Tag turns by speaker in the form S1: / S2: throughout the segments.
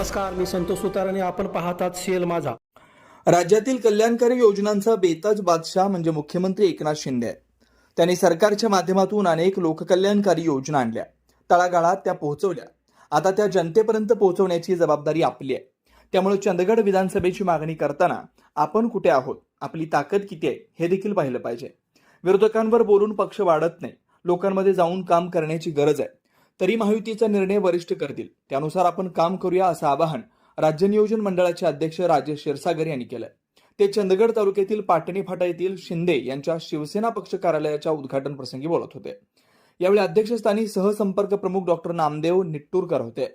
S1: नमस्कार मी संतोष सुतार आणि आपण पाहतात सीएल माझा.
S2: राज्यातील कल्याणकारी योजनांचा बेताज बादशाह म्हणजे मुख्यमंत्री एकनाथ शिंदे. आहेत त्यांनी सरकारच्या माध्यमातून अनेक लोककल्याणकारी योजना आणल्या. तळागाळात त्या पोहोचवल्या. आता त्या जनतेपर्यंत पोहोचवण्याची जबाबदारी आपली आहे. त्यामुळे चंदगड विधानसभेची मागणी करताना आपण कुठे आहोत? आपली ताकद किती आहे? हे देखील पाहिलं पाहिजे. विरोधकांवर बोलून पक्ष वाढत नाही. लोकांमध्ये जाऊन काम करण्याची गरज आहे. तरी महायुतीचा निर्णय वरिष्ठ करतील. त्यानुसार आपण काम करूया असं आवाहन राज्य नियोजन मंडळाचे अध्यक्ष राजेश क्षीरसागर यांनी केलंय. ते चंदगड तालुक्यातील पाटणी फाटा येथील शिंदे यांच्या शिवसेना पक्ष कार्यालयाच्या उद्घाटन प्रसंगी बोलत होते. यावेळी अध्यक्षस्थानी सहसंपर्क प्रमुख डॉक्टर नामदेव निट्टूरकर होते.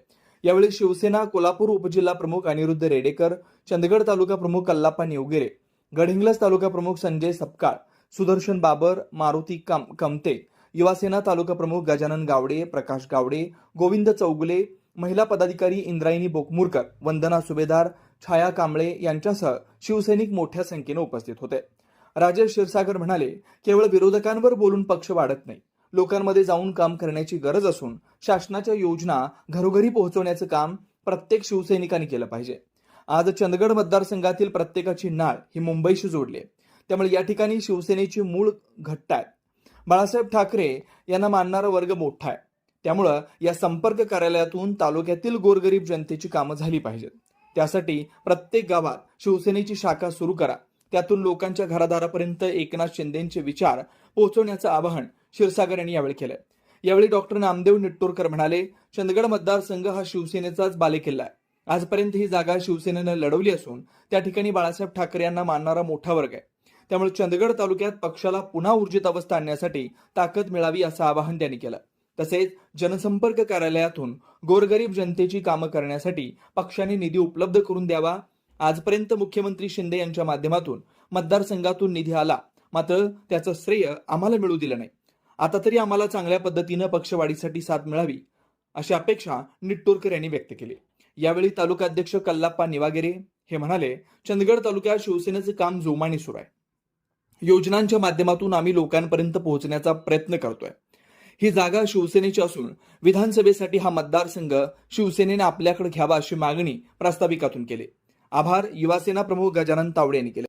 S2: यावेळी शिवसेना कोल्हापूर उपजिल्हा प्रमुख अनिरुद्ध रेडेकर चंदगड तालुका प्रमुख कल्लाप्पा निवगिरे गडहिंग्लज तालुका प्रमुख संजय सपकाळ सुदर्शन बाबर मारुती कम कमते युवासेना तालुका प्रमुख गजानन गावडे प्रकाश गावडे गोविंद चौगुले महिला पदाधिकारी इंद्रायणी बोकमुरकर वंदना सुभेदार छाया कांबळे यांच्यासह शिवसैनिक मोठ्या संख्येने उपस्थित होते. राजेश क्षीरसागर म्हणाले केवळ विरोधकांवर बोलून पक्ष वाढत नाही. लोकांमध्ये जाऊन काम करण्याची गरज असून शासनाच्या योजना घरोघरी पोहोचवण्याचं काम प्रत्येक शिवसैनिकांनी केलं पाहिजे. आज चंदगड मतदारसंघातील प्रत्येकाची नाळ ही मुंबईशी जोडली आहे. त्यामुळे या ठिकाणी शिवसेनेची मूळ घट्ट आहे. बाळासाहेब ठाकरे यांना मानणारा वर्ग मोठा आहे. त्यामुळं या संपर्क कार्यालयातून तालुक्यातील गोरगरीब जनतेची कामं झाली पाहिजेत. त्यासाठी प्रत्येक गावात शिवसेनेची शाखा सुरू करा. त्यातून लोकांच्या घरादारापर्यंत एकनाथ शिंदेचे विचार पोहोचवण्याचं आवाहन क्षीरसागर यांनी यावेळी केलं यावेळी डॉक्टर नामदेव निट्टोरकर म्हणाले चंदगड मतदारसंघ हा शिवसेनेचाच बालेकिल्ला आहे. आजपर्यंत ही जागा शिवसेनेनं लढवली असून त्या ठिकाणी बाळासाहेब ठाकरे यांना मानणारा मोठा वर्ग आहे. त्यामुळे चंदगड तालुक्यात पक्षाला पुन्हा ऊर्जित अवस्था आणण्यासाठी ताकद मिळावी असं आवाहन त्यांनी केलं. तसेच जनसंपर्क कार्यालयातून गोरगरीब जनतेची कामं करण्यासाठी पक्षाने निधी उपलब्ध करून द्यावा. आजपर्यंत मुख्यमंत्री शिंदे यांच्या माध्यमातून मतदारसंघातून निधी आला. मात्र त्याचं श्रेय आम्हाला मिळू दिलं नाही. आता तरी आम्हाला चांगल्या पद्धतीनं पक्षवाढीसाठी साथ मिळावी अशी अपेक्षा निट्टूरकर यांनी व्यक्त केली. यावेळी तालुकाध्यक्ष कल्लाप्पा निवागेरे हे म्हणाले चंदगड तालुक्यात शिवसेनेचं काम जोमाने सुरू आहे. योजनांच्या माध्यमातून आम्ही लोकांपर्यंत पोहोचण्याचा प्रयत्न करतोय. ही जागा शिवसेनेची असून विधानसभेसाठी हा मतदारसंघ शिवसेनेने आपल्याकडे घ्यावा अशी मागणी प्रास्ताविकातून केली. आभार युवासेना प्रमुख गजानन तावडे यांनी केले.